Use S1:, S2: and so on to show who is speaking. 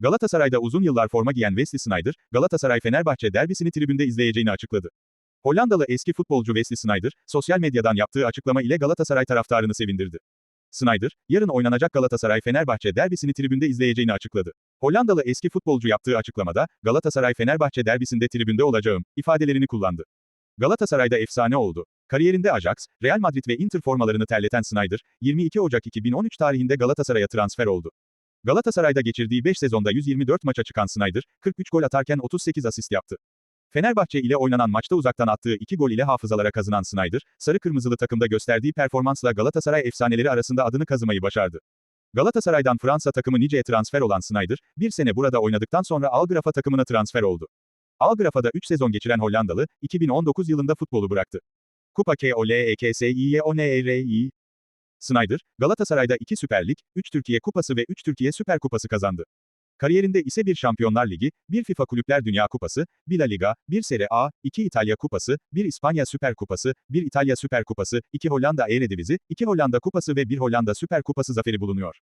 S1: Galatasaray'da uzun yıllar forma giyen Wesley Sneijder, Galatasaray-Fenerbahçe derbisini tribünde izleyeceğini açıkladı. Hollandalı eski futbolcu Wesley Sneijder, sosyal medyadan yaptığı açıklama ile Galatasaray taraftarını sevindirdi. Sneijder, yarın oynanacak Galatasaray-Fenerbahçe derbisini tribünde izleyeceğini açıkladı. Hollandalı eski futbolcu yaptığı açıklamada, Galatasaray-Fenerbahçe derbisinde tribünde olacağım, ifadelerini kullandı. Galatasaray'da efsane oldu. Kariyerinde Ajax, Real Madrid ve Inter formalarını terleten Sneijder, 22 Ocak 2013 tarihinde Galatasaray'a transfer oldu. Galatasaray'da geçirdiği 5 sezonda 124 maça çıkan Sneijder, 43 gol atarken 38 asist yaptı. Fenerbahçe ile oynanan maçta uzaktan attığı 2 gol ile hafızalara kazınan Sneijder, sarı kırmızılı takımda gösterdiği performansla Galatasaray efsaneleri arasında adını kazımayı başardı. Galatasaray'dan Fransa takımı Nice'ye transfer olan Sneijder, bir sene burada oynadıktan sonra Algrafa takımına transfer oldu. Algrafa'da 3 sezon geçiren Hollandalı, 2019 yılında futbolu bıraktı. Kupa KOLEKSİYONERİ Sneijder, Galatasaray'da 2 Süper Lig, 3 Türkiye Kupası ve 3 Türkiye Süper Kupası kazandı. Kariyerinde ise bir Şampiyonlar Ligi, bir FIFA Kulüpler Dünya Kupası, bir La Liga, bir Serie A, 2 İtalya Kupası, bir İspanya Süper Kupası, bir İtalya Süper Kupası, 2 Hollanda Eredivisie, 2 Hollanda Kupası ve 1 Hollanda Süper Kupası zaferi bulunuyor.